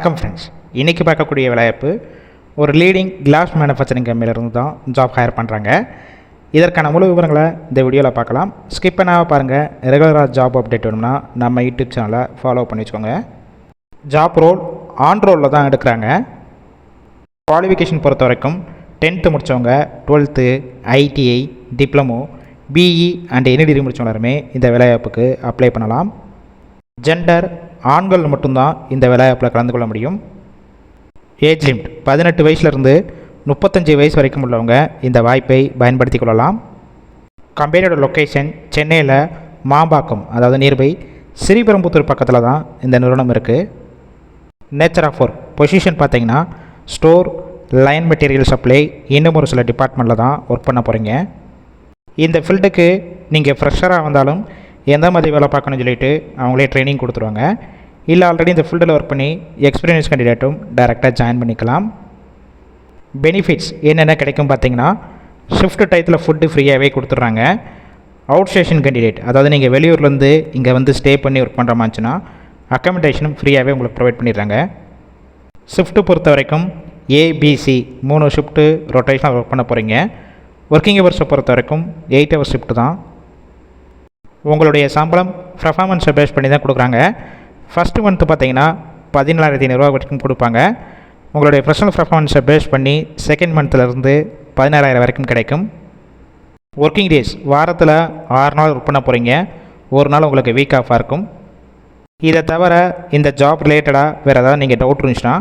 வணக்கம் ஃப்ரெண்ட்ஸ் இன்றைக்கி பார்க்கக்கூடிய விளையாப்பு ஒரு லீடிங் கிளாஸ் மேனுஃபேக்சரிங் கம்பெனியிலிருந்து தான் ஜாப் ஹையர் பண்ணுறாங்க இதற்கான முழு விவரங்களை இந்த வீடியோவில் பார்க்கலாம். ஸ்கிப் பண்ணாமல் பாருங்கள் ரெகுலராக ஜாப் அப்டேட் வேணும்னா நம்ம யூடியூப் சேனலை ஃபாலோ பண்ணி வச்சுக்கோங்க. ஜாப் ரோல் ஆன் ரோலில் தான் எடுக்கிறாங்க. குவாலிஃபிகேஷன் பொறுத்த வரைக்கும் டென்த்து முடித்தவங்க twelfth ITI diploma BE and any degree முடித்தவங்க எல்லாருமே இந்த வேலைவாய்ப்புக்கு அப்ளை பண்ணலாம். ஜெண்டர் ஆண்கள் மட்டும்தான் இந்த விளையாட்டில் கலந்து கொள்ள முடியும். ஏஜ் லிமிட் பதினெட்டு வயசுலேருந்து முப்பத்தஞ்சு வயசு வரைக்கும் உள்ளவங்க இந்த வாய்ப்பை பயன்படுத்தி கொள்ளலாம். கம்பெனியோட லொக்கேஷன் சென்னையில் மாம்பாக்கம் அதாவது நியர்பை ஸ்ரீபெரும்புத்தூர் பக்கத்தில் தான் இந்த நிறுவனம் இருக்குது நேச்சர் ஆஃப் ஒர்க் பொசிஷன் பார்த்தீங்கன்னா ஸ்டோர் லைன் மெட்டீரியல் சப்ளை இன்னும் ஒரு சில டிபார்ட்மெண்ட்டில் தான் ஒர்க் பண்ண போகிறீங்க இந்த ஃபீல்டுக்கு நீங்கள் ஃப்ரெஷராக வந்தாலும் எந்த மாதிரி வேலை பார்க்கணும்னு சொல்லிட்டு அவங்களே ட்ரைனிங் கொடுத்துருவாங்க. இல்லை ஆல்ரெடி இந்த ஃபீல்டில் ஒர்க் பண்ணி எக்ஸ்பீரியன்ஸ் கேண்டிடேட்டும் டைரெக்டாக ஜாயின் பண்ணிக்கலாம். பெனிஃபிட்ஸ் என்னென்ன கிடைக்கும் பார்த்தீங்கன்னா ஷிஃப்ட் டயத்தில் ஃபுட்டு ஃப்ரீயாகவே கொடுத்துட்றாங்க. அவுட் ஸ்டேஷன் கேண்டிடேட் அதாவது நீங்கள் வெளியூர்லேருந்து இங்கே வந்து ஸ்டே பண்ணி ஒர்க் பண்ணுற மாதிரிச்சுன்னா அக்கமடேஷனும் ஃப்ரீயாகவே உங்களுக்கு ப்ரொவைட் பண்ணிடுறாங்க. ஷிஃப்ட்டு பொறுத்த வரைக்கும் ஏபிசி மூணு ஷிஃப்ட்டு ரொட்டேஷனாக ஒர்க் பண்ண போகிறீங்க ஒர்க்கிங் ஹவர்ஸை பொறுத்த வரைக்கும் எயிட் ஹவர் ஷிஃப்ட்டு தான். உங்களுடைய சம்பளம் பர்ஃபாமன்ஸை பேஸ் பண்ணி தான் கொடுக்குறாங்க. ஃபஸ்ட்டு மந்த்து பார்த்தீங்கன்னா பதினாலாயிரத்தி ஐநூறுரூவா வரைக்கும் கொடுப்பாங்க. உங்களுடைய பர்சனல் பர்ஃபாமன்ஸை பேஸ் பண்ணி செகண்ட் மந்த்லேருந்து பதினாறாயிரம் வரைக்கும் கிடைக்கும். ஒர்க்கிங் டேஸ் வாரத்தில் ஆறு நாள் ஒர்க் பண்ண போகிறீங்க ஒரு நாள் உங்களுக்கு வீக் ஆஃபாக இருக்கும். இதை தவிர இந்த ஜாப் ரிலேட்டடாக வேறு ஏதாவது நீங்கள் டவுட் இருந்துச்சுன்னா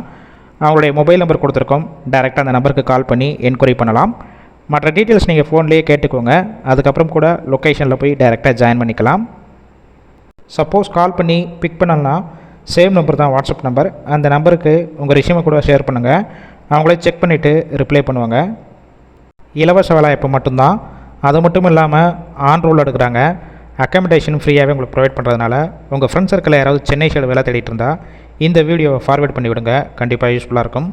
அவங்களுடைய மொபைல் நம்பர் கொடுத்துருக்கோம். டைரெக்டாக அந்த நம்பருக்கு கால் பண்ணி என்கொயரி பண்ணலாம். மற்ற டீட்டெயில்ஸ் நீங்கள் ஃபோன்லேயே கேட்டுக்கோங்க. அதுக்கப்புறம் கூட லொக்கேஷனில் போய் டைரெக்டாக ஜாயின் பண்ணிக்கலாம். சப்போஸ் கால் பண்ணி பிக் பண்ணலன்னா சேம் நம்பர் தான் வாட்ஸ்அப் நம்பர் அந்த நம்பருக்கு உங்கள் ரிஷ்யூமை கூட ஷேர் பண்ணுங்கள் அவங்களே செக் பண்ணிவிட்டு ரிப்ளை பண்ணுவாங்க. இலவச வேலைவாய்ப்பு மட்டும்தான். அது மட்டும் இல்லாமல் ஆன் ரோல் எடுக்கிறாங்க. அக்காமடேஷன் ஃப்ரீயாகவே உங்களுக்கு ப்ரொவைட் பண்ணுறதுனால உங்கள் ஃப்ரெண்ட்ஸ் சர்க்கிளில் யாராவது சென்னை சைடு வேலை தேடிட்டு இருந்தால் இந்த வீடியோவை ஃபார்வேர்ட் பண்ணி விடுங்க கண்டிப்பாக யூஸ்ஃபுல்லாக இருக்கும்.